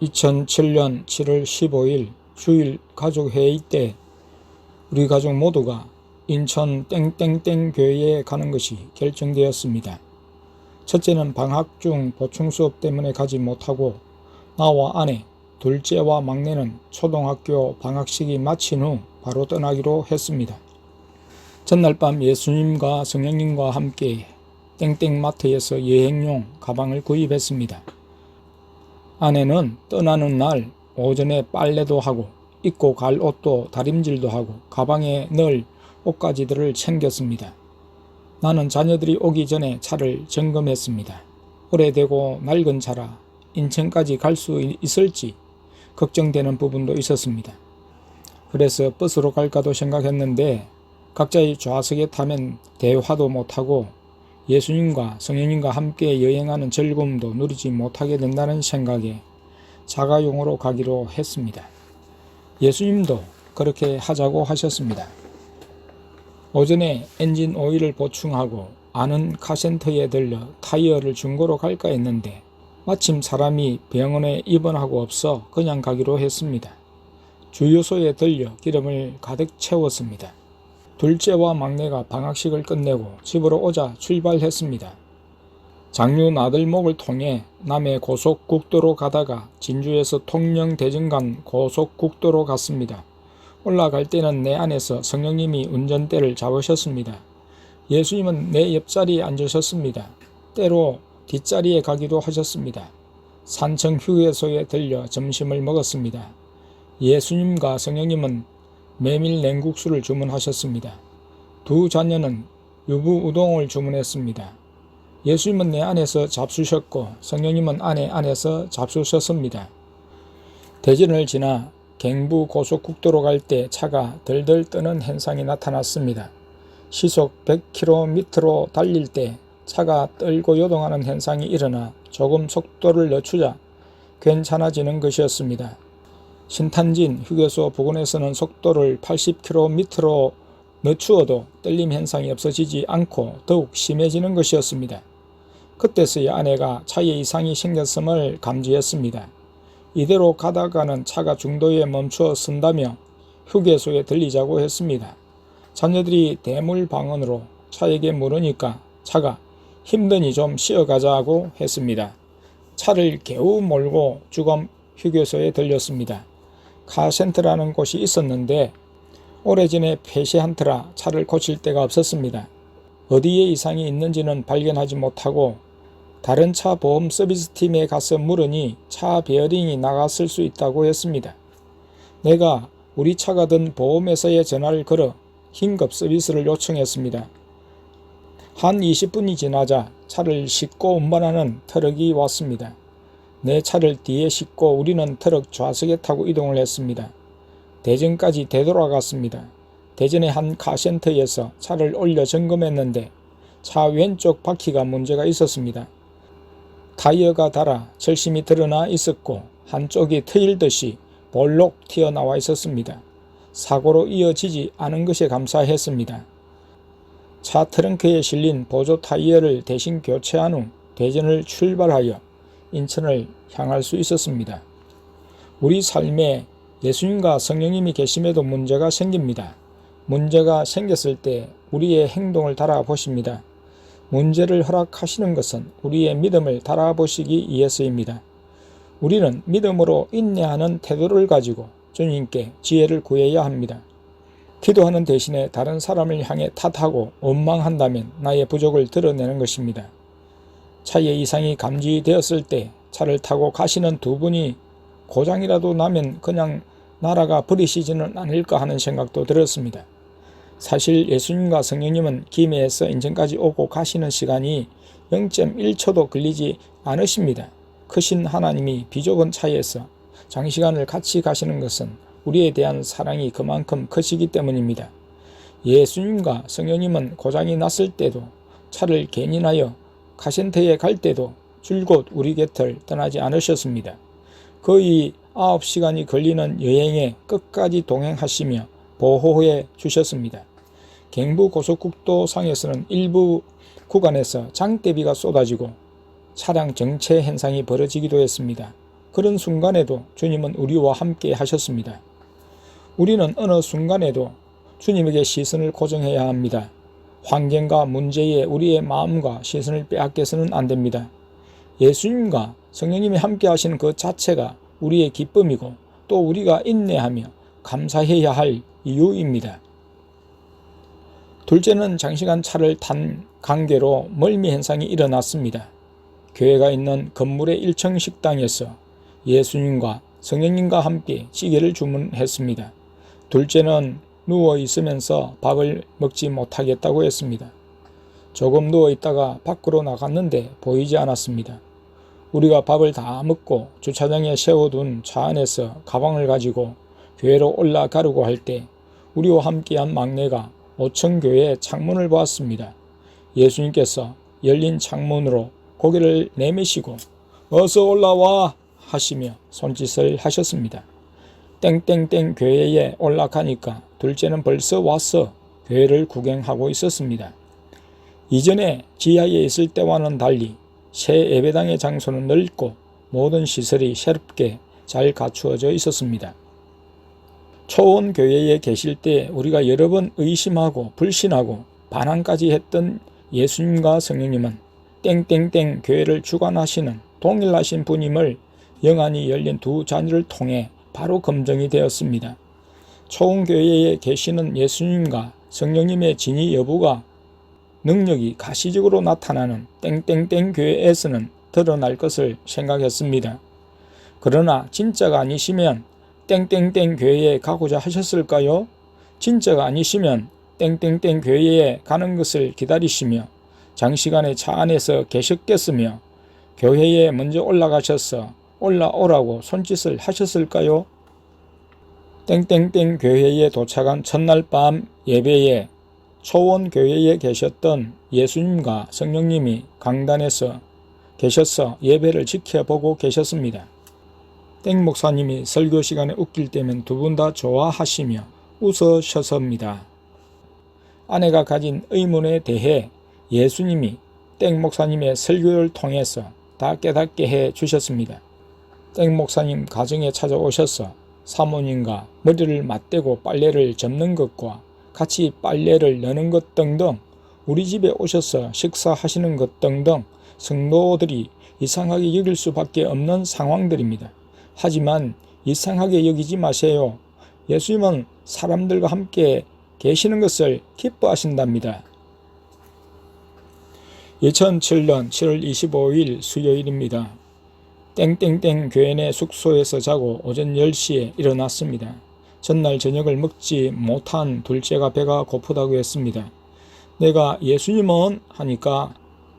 2007년 7월 15일 주일 가족회의 때 우리 가족 모두가 인천 땡땡땡 교회에 가는 것이 결정되었습니다. 첫째는 방학 중 보충 수업 때문에 가지 못하고 나와 아내, 둘째와 막내는 초등학교 방학식이 마친 후 바로 떠나기로 했습니다. 전날 밤 예수님과 성령님과 함께 땡땡마트에서 여행용 가방을 구입했습니다. 아내는 떠나는 날 오전에 빨래도 하고 입고 갈 옷도 다림질도 하고 가방에 넣을 옷가지들을 챙겼습니다. 나는 자녀들이 오기 전에 차를 점검했습니다. 오래되고 낡은 차라 인천까지 갈 수 있을지 걱정되는 부분도 있었습니다. 그래서 버스로 갈까도 생각했는데 각자의 좌석에 타면 대화도 못하고 예수님과 성령님과 함께 여행하는 즐거움도 누리지 못하게 된다는 생각에 자가용으로 가기로 했습니다. 예수님도 그렇게 하자고 하셨습니다. 오전에 엔진 오일을 보충하고 아는 카센터에 들려 타이어를 중고로 갈까 했는데 마침 사람이 병원에 입원하고 없어 그냥 가기로 했습니다. 주유소에 들려 기름을 가득 채웠습니다. 둘째와 막내가 방학식을 끝내고 집으로 오자 출발했습니다. 장류 나들목을 통해 남해 고속국도로 가다가 진주에서 통영 대전간 고속국도로 갔습니다. 올라갈 때는 내 안에서 성령님이 운전대를 잡으셨습니다. 예수님은 내 옆자리에 앉으셨습니다. 때로 뒷자리에 가기도 하셨습니다. 산청 휴게소에 들려 점심을 먹었습니다. 예수님과 성령님은 메밀 냉국수를 주문하셨습니다. 두 자녀는 유부 우동을 주문했습니다. 예수님은 내 안에서 잡수셨고 성령님은 아내 안에서 잡수셨습니다. 대전을 지나 갱부 고속국도로 갈 때 차가 덜덜 뜨는 현상이 나타났습니다. 시속 100km로 달릴 때 차가 떨고 요동하는 현상이 일어나 조금 속도를 늦추자 괜찮아지는 것이었습니다. 신탄진 휴게소 부근에서는 속도를 80km로 늦추어도 떨림 현상이 없어지지 않고 더욱 심해지는 것이었습니다. 그때서야 아내가 차에 이상이 생겼음을 감지했습니다. 이대로 가다가는 차가 중도에 멈추어 쓴다며 휴게소에 들리자고 했습니다. 자녀들이 대물 방언으로 차에게 물으니까 차가 힘드니 좀 쉬어가자고 했습니다. 차를 겨우 몰고 주검 휴게소에 들렸습니다. 카센터라는 곳이 있었는데 오래전에 폐쇄한 터라 차를 고칠 데가 없었습니다. 어디에 이상이 있는지는 발견하지 못하고 다른 차 보험 서비스 팀에 가서 물으니 차 베어링이 나갔을 수 있다고 했습니다. 내가 우리 차가 든 보험회사에 전화를 걸어 긴급 서비스를 요청했습니다. 한 20분이 지나자 차를 싣고 운반하는 트럭이 왔습니다. 내 차를 뒤에 싣고 우리는 트럭 좌석에 타고 이동을 했습니다. 대전까지 되돌아갔습니다. 대전의 한 카센터에서 차를 올려 점검했는데 차 왼쪽 바퀴가 문제가 있었습니다. 타이어가 닳아 절심이 드러나 있었고 한쪽이 트일듯이 볼록 튀어나와 있었습니다. 사고로 이어지지 않은 것에 감사했습니다. 차 트렁크에 실린 보조 타이어를 대신 교체한 후 대전을 출발하여 인천을 향할 수 있었습니다. 우리 삶에 예수님과 성령님이 계심에도 문제가 생깁니다. 문제가 생겼을 때 우리의 행동을 달아보십니다. 문제를 허락하시는 것은 우리의 믿음을 달아보시기 위해서입니다. 우리는 믿음으로 인내하는 태도를 가지고 주님께 지혜를 구해야 합니다. 기도하는 대신에 다른 사람을 향해 탓하고 원망한다면 나의 부족을 드러내는 것입니다. 차에 이상이 감지되었을 때 차를 타고 가시는 두 분이 고장이라도 나면 그냥 나라가 버리시지는 않을까 하는 생각도 들었습니다. 사실 예수님과 성령님은 김해에서 인천까지 오고 가시는 시간이 0.1초도 걸리지 않으십니다. 크신 하나님이 비좁은 차에서 장시간을 같이 가시는 것은 우리에 대한 사랑이 그만큼 크시기 때문입니다. 예수님과 성령님은 고장이 났을 때도 차를 개인하여 카센터에 갈 때도 줄곧 우리 곁을 떠나지 않으셨습니다. 거의 9시간이 걸리는 여행에 끝까지 동행하시며 보호해 주셨습니다. 경부 고속국도 상에서는 일부 구간에서 장대비가 쏟아지고 차량 정체 현상이 벌어지기도 했습니다. 그런 순간에도 주님은 우리와 함께 하셨습니다. 우리는 어느 순간에도 주님에게 시선을 고정해야 합니다. 환경과 문제에 우리의 마음과 시선을 빼앗겨서는 안 됩니다. 예수님과 성령님이 함께 하시는 그 자체가 우리의 기쁨이고 또 우리가 인내하며 감사해야 할 이유입니다. 둘째는 장시간 차를 탄 관계로 멀미 현상이 일어났습니다. 교회가 있는 건물의 1층 식당에서 예수님과 성령님과 함께 찌개를 주문했습니다. 둘째는 누워 있으면서 밥을 먹지 못하겠다고 했습니다. 조금 누워 있다가 밖으로 나갔는데 보이지 않았습니다. 우리가 밥을 다 먹고 주차장에 세워둔 차 안에서 가방을 가지고 교회로 올라가려고 할 때 우리와 함께한 막내가 5층 교회의 창문을 보았습니다. 예수님께서 열린 창문으로 고개를 내미시고 어서 올라와 하시며 손짓을 하셨습니다. 땡땡땡 교회에 올라가니까 둘째는 벌써 와서 교회를 구경하고 있었습니다. 이전에 지하에 있을 때와는 달리 새 예배당의 장소는 넓고 모든 시설이 새롭게 잘 갖추어져 있었습니다. 초원 교회에 계실 때 우리가 여러 번 의심하고 불신하고 반항까지 했던 예수님과 성령님은 땡땡땡 교회를 주관하시는 동일하신 분임을 영안이 열린 두 자녀를 통해 바로 검증이 되었습니다. 초원 교회에 계시는 예수님과 성령님의 진위 여부가 능력이 가시적으로 나타나는 땡땡땡 교회에서는 드러날 것을 생각했습니다. 그러나 진짜가 아니시면 땡땡땡 교회에 가고자 하셨을까요? 진짜가 아니시면 땡땡땡 교회에 가는 것을 기다리시며 장시간에 차 안에서 계셨겠으며 교회에 먼저 올라가셔서 올라오라고 손짓을 하셨을까요? 땡땡땡 교회에 도착한 첫날 밤 예배에 초원 교회에 계셨던 예수님과 성령님이 강단에서 계셔서 예배를 지켜보고 계셨습니다. 땡 목사님이 설교 시간에 웃길 때면 두 분 다 좋아하시며 웃으셔서입니다. 아내가 가진 의문에 대해 예수님이 땡 목사님의 설교를 통해서 다 깨닫게 해 주셨습니다. 땡 목사님 가정에 찾아오셔서 사모님과 머리를 맞대고 빨래를 접는 것과 같이 빨래를 넣는 것 등등 우리 집에 오셔서 식사하시는 것 등등 성도들이 이상하게 여길 수밖에 없는 상황들입니다. 하지만 이상하게 여기지 마세요. 예수님은 사람들과 함께 계시는 것을 기뻐하신답니다. 2007년 7월 25일 수요일입니다. 땡땡땡 내 숙소에서 자고 오전 10시에 일어났습니다. 전날 저녁을 먹지 못한 둘째가 배가 고프다고 했습니다. 내가 예수님은 하니까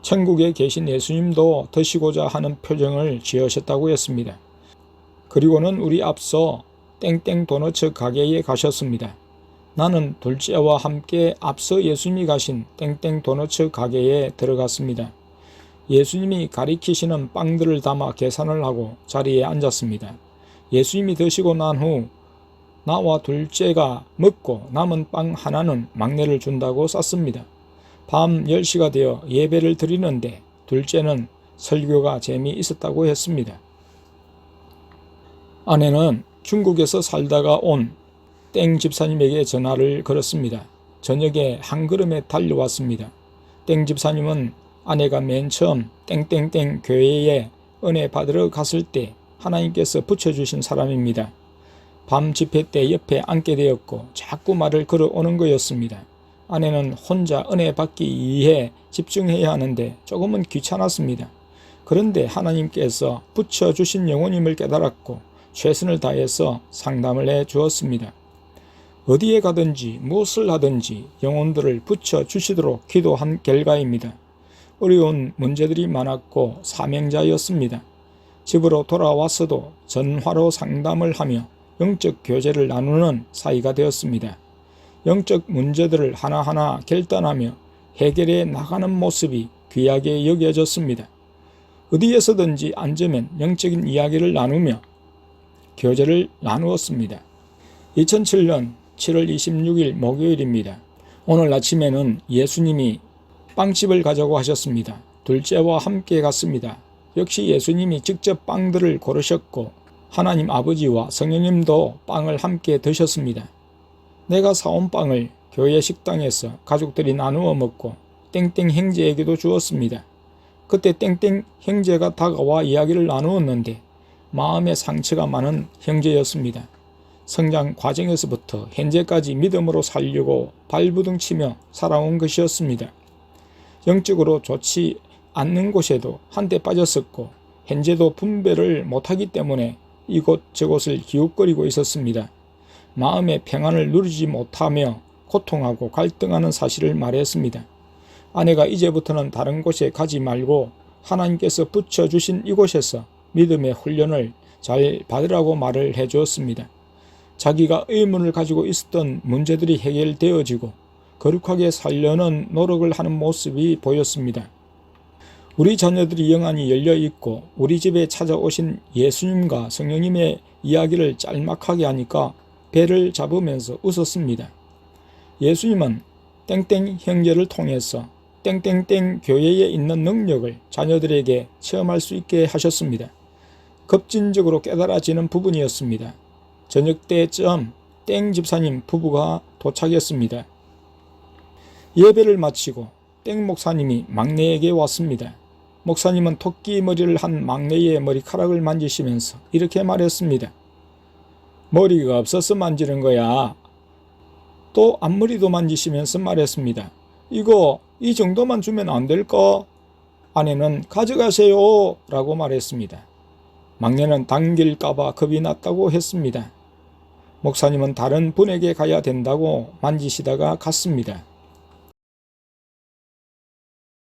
천국에 계신 예수님도 드시고자 하는 표정을 지으셨다고 했습니다. 그리고는 우리 앞서 땡땡 도너츠 가게에 가셨습니다. 나는 둘째와 함께 앞서 예수님이 가신 땡땡 도너츠 가게에 들어갔습니다. 예수님이 가리키시는 빵들을 담아 계산을 하고 자리에 앉았습니다. 예수님이 드시고 난 후 나와 둘째가 먹고 남은 빵 하나는 막내를 준다고 쌌습니다. 밤 10시가 되어 예배를 드리는데 둘째는 설교가 재미있었다고 했습니다. 아내는 중국에서 살다가 온 땡 집사님에게 전화를 걸었습니다. 저녁에 한 걸음에 달려왔습니다. 땡 집사님은 아내가 맨 처음 땡땡땡 교회에 은혜 받으러 갔을 때 하나님께서 붙여주신 사람입니다. 밤 집회 때 옆에 앉게 되었고 자꾸 말을 걸어오는 거였습니다. 아내는 혼자 은혜 받기 위해 집중해야 하는데 조금은 귀찮았습니다. 그런데 하나님께서 붙여주신 영혼임을 깨달았고 최선을 다해서 상담을 해 주었습니다. 어디에 가든지 무엇을 하든지 영혼들을 붙여 주시도록 기도한 결과입니다. 어려운 문제들이 많았고 사명자였습니다. 집으로 돌아왔어도 전화로 상담을 하며 영적 교제를 나누는 사이가 되었습니다. 영적 문제들을 하나하나 결단하며 해결해 나가는 모습이 귀하게 여겨졌습니다. 어디에서든지 앉으면 영적인 이야기를 나누며 교제를 나누었습니다. 2007년 7월 26일 목요일입니다. 오늘 아침에는 예수님이 빵집을 가자고 하셨습니다. 둘째와 함께 갔습니다. 역시 예수님이 직접 빵들을 고르셨고 하나님 아버지와 성령님도 빵을 함께 드셨습니다. 내가 사온 빵을 교회 식당에서 가족들이 나누어 먹고 땡땡 형제에게도 주었습니다. 그때 땡땡 형제가 다가와 이야기를 나누었는데 마음에 상처가 많은 형제였습니다. 성장 과정에서부터 현재까지 믿음으로 살려고 발부둥치며 살아온 것이었습니다. 영적으로 좋지 않는 곳에도 한때 빠졌었고 현재도 분배를 못하기 때문에 이곳 저곳을 기웃거리고 있었습니다. 마음의 평안을 누리지 못하며 고통하고 갈등하는 사실을 말했습니다. 아내가 이제부터는 다른 곳에 가지 말고 하나님께서 붙여주신 이곳에서 믿음의 훈련을 잘 받으라고 말을 해 주었습니다. 자기가 의문을 가지고 있었던 문제들이 해결되어지고 거룩하게 살려는 노력을 하는 모습이 보였습니다. 우리 자녀들이 영안이 열려 있고 우리 집에 찾아오신 예수님과 성령님의 이야기를 짤막하게 하니까 배를 잡으면서 웃었습니다. 예수님은 땡땡 형제를 통해서 땡땡땡 교회에 있는 능력을 자녀들에게 체험할 수 있게 하셨습니다. 급진적으로 깨달아지는 부분이었습니다. 저녁 때쯤 땡 집사님 부부가 도착했습니다. 예배를 마치고 땡 목사님이 막내에게 왔습니다. 목사님은 토끼 머리를 한 막내의 머리카락을 만지시면서 이렇게 말했습니다. 머리가 없어서 만지는 거야. 또 앞머리도 만지시면서 말했습니다. 이거 이 정도만 주면 안 될까? 아내는 가져가세요 라고 말했습니다. 막내는 당길까봐 겁이 났다고 했습니다. 목사님은 다른 분에게 가야 된다고 만지시다가 갔습니다.